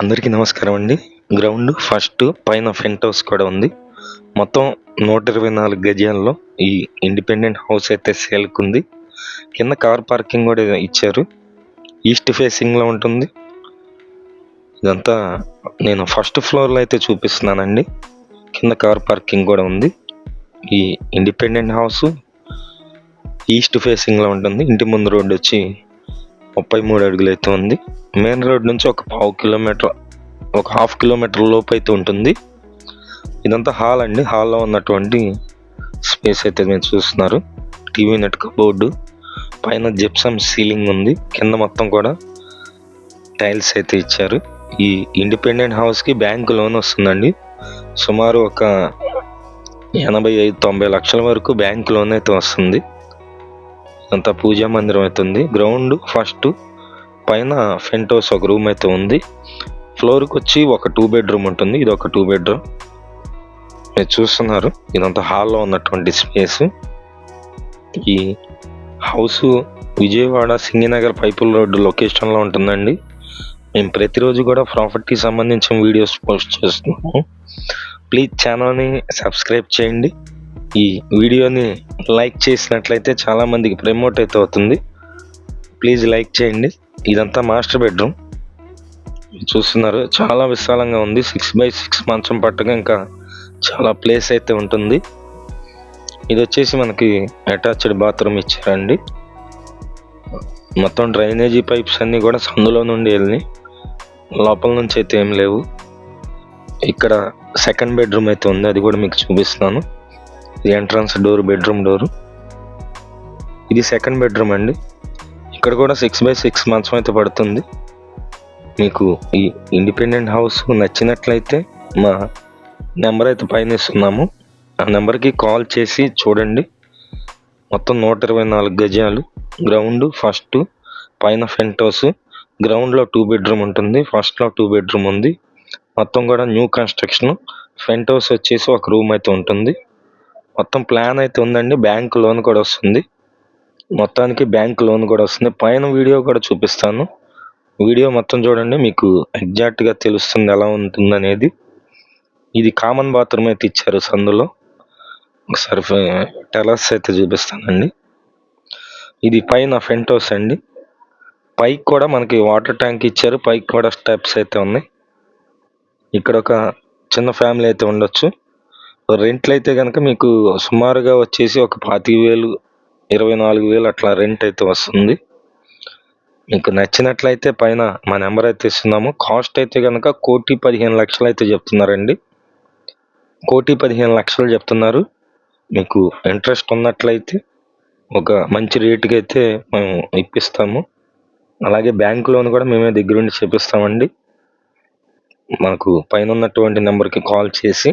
అందరికీ నమస్కారం అండి. గ్రౌండ్ ఫస్ట్ పైన ఫెంట్ హౌస్ కూడా ఉంది. మొత్తం నూట ఇరవై నాలుగు గజాల్లో ఈ ఇండిపెండెంట్ హౌస్ అయితే సేల్కి ఉంది. కింద కార్ పార్కింగ్ కూడా ఇచ్చారు. ఈస్ట్ ఫేసింగ్లో ఉంటుంది. ఇదంతా నేను ఫస్ట్ ఫ్లోర్లో అయితే చూపిస్తున్నానండి. కింద కార్ పార్కింగ్ కూడా ఉంది. ఈ ఇండిపెండెంట్ హౌస్ ఈస్ట్ ఫేసింగ్లో ఉంటుంది. ఇంటి ముందు రోడ్డు వచ్చి ముప్పై మూడు అడుగులు అయితే ఉంది. మెయిన్ రోడ్ నుంచి ఒక పావు కిలోమీటర్ ఒక హాఫ్ కిలోమీటర్ లోపు అయితే ఉంటుంది. ఇదంతా హాల్ అండి. హాల్లో ఉన్నటువంటి స్పేస్ అయితే మీరు చూస్తున్నారు. టీవీ నెట్క బోర్డు పైన జిప్సమ్ సీలింగ్ ఉంది. కింద మొత్తం కూడా టైల్స్ అయితే ఇచ్చారు. ఈ ఇండిపెండెంట్ హౌస్కి బ్యాంకు లోన్ వస్తుందండి. సుమారు ఒక ఎనభై ఐదు తొంభై లక్షల వరకు బ్యాంక్ లోన్ అయితే వస్తుంది. అంతా పూజా మందిరం అయితే ఉంది. గ్రౌండ్ ఫస్ట్ పైన ఫెంట్ హౌస్ ఒక రూమ్ అయితే ఉంది. ఫ్లోర్కి వచ్చి ఒక టూ బెడ్రూమ్ ఉంటుంది. ఇది ఒక టూ బెడ్రూమ్ మీరు చూస్తున్నారు. ఇదంతా హాల్లో ఉన్నటువంటి స్పేస్ ఈ హౌస్ విజయవాడ సింగినగర్ పైపుల్ రోడ్డు లొకేషన్లో ఉంటుందండి. మేము ప్రతిరోజు కూడా ప్రాపర్టీ సంబంధించిన వీడియోస్ పోస్ట్ చేస్తున్నాము. ప్లీజ్ ఛానల్ని సబ్స్క్రైబ్ చేయండి. ఈ వీడియోని లైక్ చేసినట్లయితే చాలామందికి ప్రమోట్ అయితే అవుతుంది. ప్లీజ్ లైక్ చేయండి. ఇదంతా మాస్టర్ బెడ్రూమ్. చూస్తున్నారు చాలా విశాలంగా ఉంది. సిక్స్ బై సిక్స్ మంచం పట్టగా ఇంకా చాలా ప్లేస్ అయితే ఉంటుంది. ఇది వచ్చేసి మనకి అటాచ్డ్ బాత్రూమ్ ఇచ్చారండి. మొత్తం డ్రైనేజీ పైప్స్ అన్నీ కూడా సందులో నుండి వెళ్ళి లోపల నుంచి అయితే ఏం లేవు. ఇక్కడ సెకండ్ బెడ్రూమ్ అయితే ఉంది. అది కూడా మీకు చూపిస్తున్నాను. ఇది ఎంట్రన్స్ డోర్ బెడ్రూమ్ డోర్. ఇది సెకండ్ బెడ్రూమ్ అండి. ఇక్కడ కూడా సిక్స్ బై సిక్స్ మంత్స్ అయితే పడుతుంది. మీకు ఈ ఇండిపెండెంట్ హౌస్ నచ్చినట్లయితే మా నెంబర్ అయితే పైన ఇస్తున్నాము. ఆ నెంబర్కి కాల్ చేసి చూడండి. మొత్తం నూట ఇరవై నాలుగు గజాలు. గ్రౌండ్ ఫస్ట్ పైన ఫెంట్ హౌస్. గ్రౌండ్లో టూ బెడ్రూమ్ ఉంటుంది. ఫస్ట్లో టూ బెడ్రూమ్ ఉంది. మొత్తం కూడా న్యూ కన్స్ట్రక్షన్. ఫ్రంట్ హౌస్ వచ్చేసి ఒక రూమ్ అయితే ఉంటుంది. మొత్తం ప్లాన్ అయితే ఉందండి. బ్యాంక్ లోన్ కూడా వస్తుంది. మొత్తానికి బ్యాంక్ లోన్ కూడా వస్తుంది. పైన వీడియో కూడా చూపిస్తాను. వీడియో మొత్తం చూడండి. మీకు ఎగ్జాక్ట్గా తెలుస్తుంది ఎలా ఉంటుంది అనేది ఇది కామన్ బాత్రూమ్ అయితే ఇచ్చారు సందులో. ఒకసారి టెలస్ అయితే చూపిస్తానండి. ఇది పైన ఫ్రంట్ హౌస్ అండి. పైకి కూడా మనకి వాటర్ ట్యాంక్ ఇచ్చారు. పైకి కూడా స్టెప్స్ అయితే ఉన్నాయి. ఇక్కడ ఒక చిన్న ఫ్యామిలీ అయితే ఉండొచ్చు. రెంట్లు అయితే కనుక మీకు సుమారుగా వచ్చేసి ఒక పాతిక వేలు ఇరవై నాలుగు వేలు అట్లా రెంట్ అయితే వస్తుంది. మీకు నచ్చినట్లయితే పైన మా నెంబర్ అయితే ఇస్తున్నాము. కాస్ట్ అయితే కనుక కోటి పదిహేను లక్షలు అయితే చెప్తున్నారండి. కోటి పదిహేను లక్షలు చెప్తున్నారు. మీకు ఇంట్రెస్ట్ ఉన్నట్లయితే ఒక మంచి రేటుకి అయితే మేము ఇప్పిస్తాము. అలాగే బ్యాంక్ లోన్ కూడా మేమే దగ్గరుండి చేపిస్తామండి. మాకు పైన ఉన్నటువంటి నెంబర్కి కాల్ చేసి